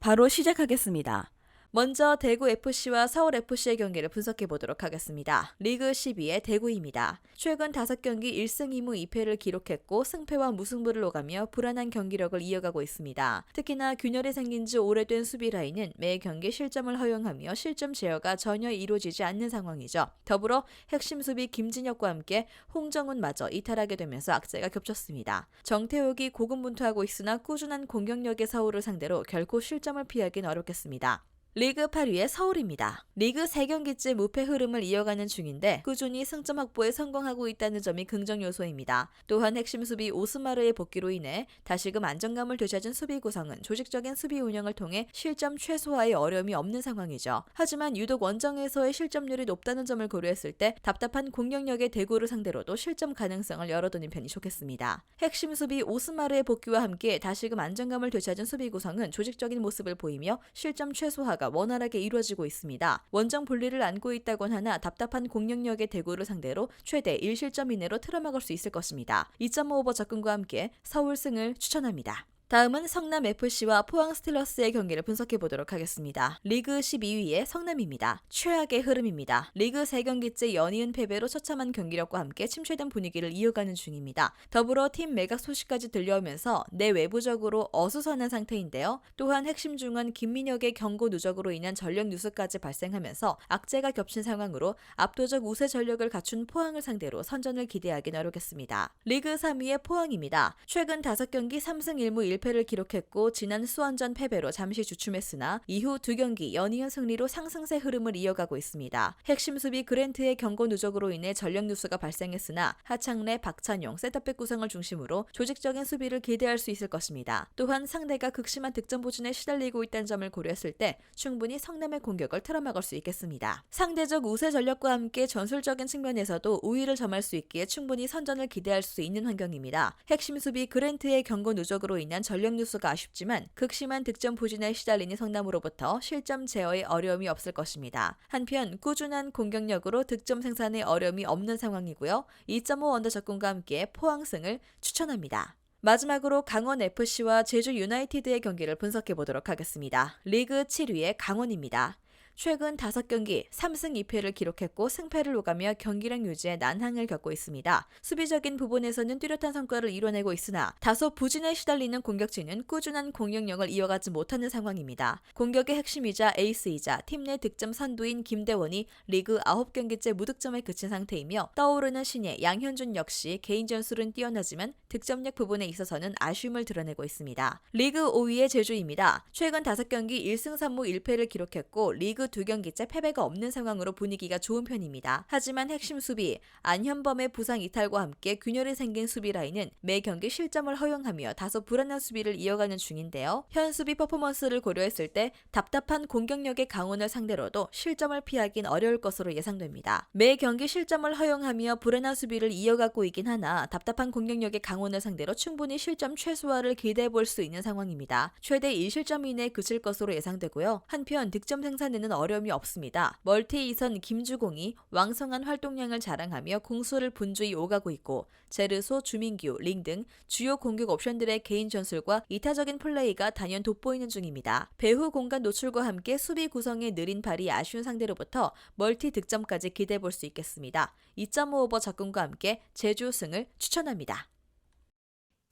바로 시작하겠습니다. 먼저 대구 FC와 서울 FC의 경기를 분석해 보도록 하겠습니다. 리그 12의 대구입니다. 최근 5경기 1승 2무 2패를 기록했고 승패와 무승부를 오가며 불안한 경기력을 이어가고 있습니다. 특히나 균열이 생긴 지 오래된 수비 라인은 매 경기 실점을 허용하며 실점 제어가 전혀 이루어지지 않는 상황이죠. 더불어 핵심 수비 김진혁과 함께 홍정훈마저 이탈하게 되면서 악재가 겹쳤습니다. 정태욱이 고군분투하고 있으나 꾸준한 공격력의 서울을 상대로 결코 실점을 피하긴 어렵겠습니다. 리그 8위의 서울입니다. 리그 3경기째 무패 흐름을 이어가는 중인데 꾸준히 승점 확보에 성공하고 있다는 점이 긍정 요소입니다. 또한 핵심 수비 오스마르의 복귀로 인해 다시금 안정감을 되찾은 수비 구성은 조직적인 수비 운영을 통해 실점 최소화에 어려움이 없는 상황이죠. 하지만 유독 원정에서의 실점률이 높다는 점을 고려했을 때 답답한 공격력의 대구를 상대로도 실점 가능성을 열어두는 편이 좋겠습니다. 핵심 수비 오스마르의 복귀와 함께 다시금 안정감을 되찾은 수비 구성은 조직적인 모습을 보이며 실점 최소화가 원활하게 이루어지고 있습니다. 원정 분리를 안고 있다곤 하나 답답한 공격력의 대구를 상대로 최대 1실점 이내로 틀어막을 수 있을 것입니다. 2.5오버 접근과 함께 서울승을 추천합니다. 다음은 성남 FC와 포항 스틸러스의 경기를 분석해 보도록 하겠습니다. 리그 12위의 성남입니다. 최악의 흐름입니다. 리그 3경기째 연이은 패배로 처참한 경기력과 함께 침체된 분위기를 이어가는 중입니다. 더불어 팀 매각 소식까지 들려오면서 내외부적으로 어수선한 상태인데요. 또한 핵심 중은 김민혁의 경고 누적으로 인한 전력 뉴스까지 발생하면서 악재가 겹친 상황으로 압도적 우세 전력을 갖춘 포항을 상대로 선전을 기대하긴 어렵겠습니다. 리그 3위의 포항입니다. 최근 5경기 3승 1무 1 패를 기록했고 지난 수원전 패배로 잠시 주춤했으나 이후 두 경기 연이은 승리로 상승세 흐름을 이어가고 있습니다. 핵심 수비 그랜트의 경고 누적으로 인해 전력 뉴스가 발생했으나 하창래, 박찬용, 세터백 구성을 중심으로 조직적인 수비를 기대할 수 있을 것입니다. 또한 상대가 극심한 득점 보진에 시달리고 있다는 점을 고려했을 때 충분히 성남의 공격을 틀어막을 수 있겠습니다. 상대적 우세 전력과 함께 전술적인 측면에서도 우위를 점할 수 있기에 충분히 선전을 기대할 수 있는 환경입니다. 핵심 수비 그랜트의 경고 누적으로 인한 전력 뉴스가 아쉽지만 극심한 득점 부진에 시달리는 성남으로부터 실점 제어에 어려움이 없을 것입니다. 한편 꾸준한 공격력으로 득점 생산에 어려움이 없는 상황이고요. 2.5 언더 접근과 함께 포항승을 추천합니다. 마지막으로 강원 FC와 제주 유나이티드의 경기를 분석해 보도록 하겠습니다. 리그 7위의 강원입니다. 최근 5경기 3승 2패를 기록했고 승패를 오가며 경기력 유지에 난항을 겪고 있습니다. 수비적인 부분에서는 뚜렷한 성과를 이뤄내고 있으나 다소 부진에 시달리는 공격진은 꾸준한 공격력을 이어가지 못하는 상황입니다. 공격의 핵심이자 에이스이자 팀 내 득점 선두인 김대원이 리그 9경기째 무득점에 그친 상태이며 떠오르는 신예 양현준 역시 개인 전술은 뛰어나지만 득점력 부분에 있어서는 아쉬움을 드러내고 있습니다. 리그 5위의 제주입니다. 최근 5경기 1승 3무 1패를 기록했고 리그 두 경기째 패배가 없는 상황으로 분위기가 좋은 편입니다. 하지만 핵심 수비 안현범의 부상 이탈과 함께 균열이 생긴 수비 라인은 매 경기 실점을 허용하며 다소 불안한 수비를 이어가는 중인데요. 현 수비 퍼포먼스를 고려했을 때 답답한 공격력의 강원을 상대로도 실점을 피하긴 어려울 것으로 예상됩니다. 매 경기 실점을 허용하며 불안한 수비를 이어가고 있긴 하나 답답한 공격력의 강원을 상대로 충분히 실점 최소화를 기대해 볼 수 있는 상황입니다. 최대 1실점 이내에 그칠 것으로 예상되고요. 한편 득점 생산에는 어려움이 없습니다. 멀티 2선 김주공이 왕성한 활동량을 자랑하며 공수를 분주히 오가고 있고 제르소, 주민규, 링 등 주요 공격 옵션들의 개인 전술과 이타적인 플레이가 단연 돋보이는 중입니다. 배후 공간 노출과 함께 수비 구성의 느린 발이 아쉬운 상대로부터 멀티 득점까지 기대해 볼 수 있겠습니다. 2.5 오버 접근과 함께 제주 승을 추천합니다.